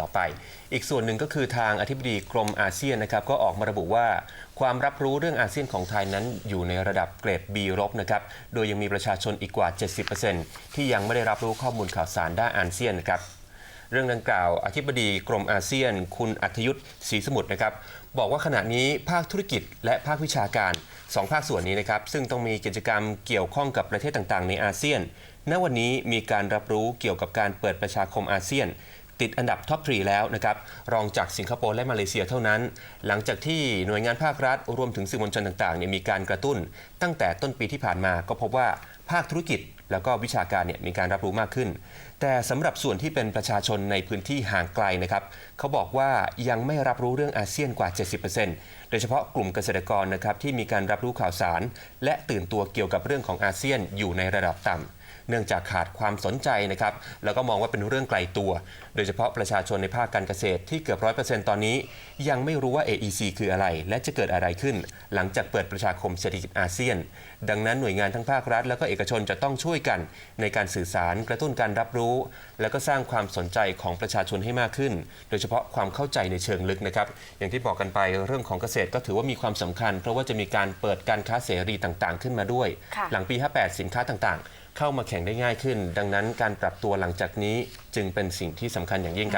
ต่อไป อีกส่วนหนึ่งก็คือทางอธิบดีกรมอาเซียนนะครับก็ออกมาระบุว่าความรับรู้เรื่องอาเซียนของไทยนั้นอยู่ในระดับเกรด B ลบนะครับ โดยยังมีประชาชนอีกกว่า 70%ที่ยังไม่ได้รับรู้ข้อมูลข่าวสารด้านอาเซียนนะครับเรื่องดังกล่าว อธิบดีกรมอาเซียน คุณอัธยุทธ์ศรีสมุทรนะครับ บอกว่าขณะนี้ภาคธุรกิจและภาควิชาการสองภาคส่วนนี้นะครับ ซึ่งต้องมีกิจกรรมเกี่ยวข้องกับประเทศต่างๆ ในอาเซียน ณวันนี้มีการรับรู้เกี่ยวกับการเปิดประชาคมอาเซียน ติดอันดับท็อปทรีแล้วนะครับรองจากสิงคโปร์และมาเลเซียเท่านั้น หลังจากที่หน่วยงานภาครัฐ รวมถึงสื่อมวลชนต่างๆเนี่ยมีการกระตุ้น ตั้งแต่ต้นปีที่ผ่านมาก็พบว่าภาคธุรกิจแล้วก็วิชาการเนี่ยมีการรับรู้มากขึ้น แต่สำหรับส่วนที่เป็นประชาชนในพื้นที่ห่างไกลนะครับเขาบอกว่ายังไม่รับรู้เรื่องอาเซียนกว่า 70%โดยเฉพาะกลุ่มเกษตรกรนะครับที่มีการรับรู้ข่าวสาร และตื่นตัวเกี่ยวกับเรื่องของอาเซียนอยู่ในระดับต่ำเนื่องจากขาดความสนใจนะครับแล้วก็มองว่าเป็นเรื่องไกลตัว โดยเฉพาะประชาชนในภาคการเกษตรที่เกือบร้อยเปอร์เซ็นต์ตอนนี้ ยังไม่รู้ว่า AEC คืออะไร และจะเกิดอะไรขึ้น หลังจากเปิดประชาคมเศรษฐกิจอาเซียน ดังนั้นหน่วยงานทั้งภาครัฐ แล้วก็เอกชนจะต้องช่วยกันในการสื่อสารกระตุ้นการรับรู้ แล้วก็สร้างความสนใจของประชาชนให้มากขึ้น โดยเฉพาะความเข้าใจในเชิงลึกนะครับอย่างที่บอกกันไปเรื่องของเกษตรก็ถือว่ามีความสำคัญ เพราะว่าจะมีการเปิดการค้าเสรีต่างๆ ขึ้นมาด้วยค่ะหลังปี 58 สินค้าต่างๆ เข้ามาแข่งได้ง่ายขึ้น ดังนั้นการปรับตัวหลังจากนี้จึงเป็นสิ่งที่สำคัญอย่างยิ่งครับ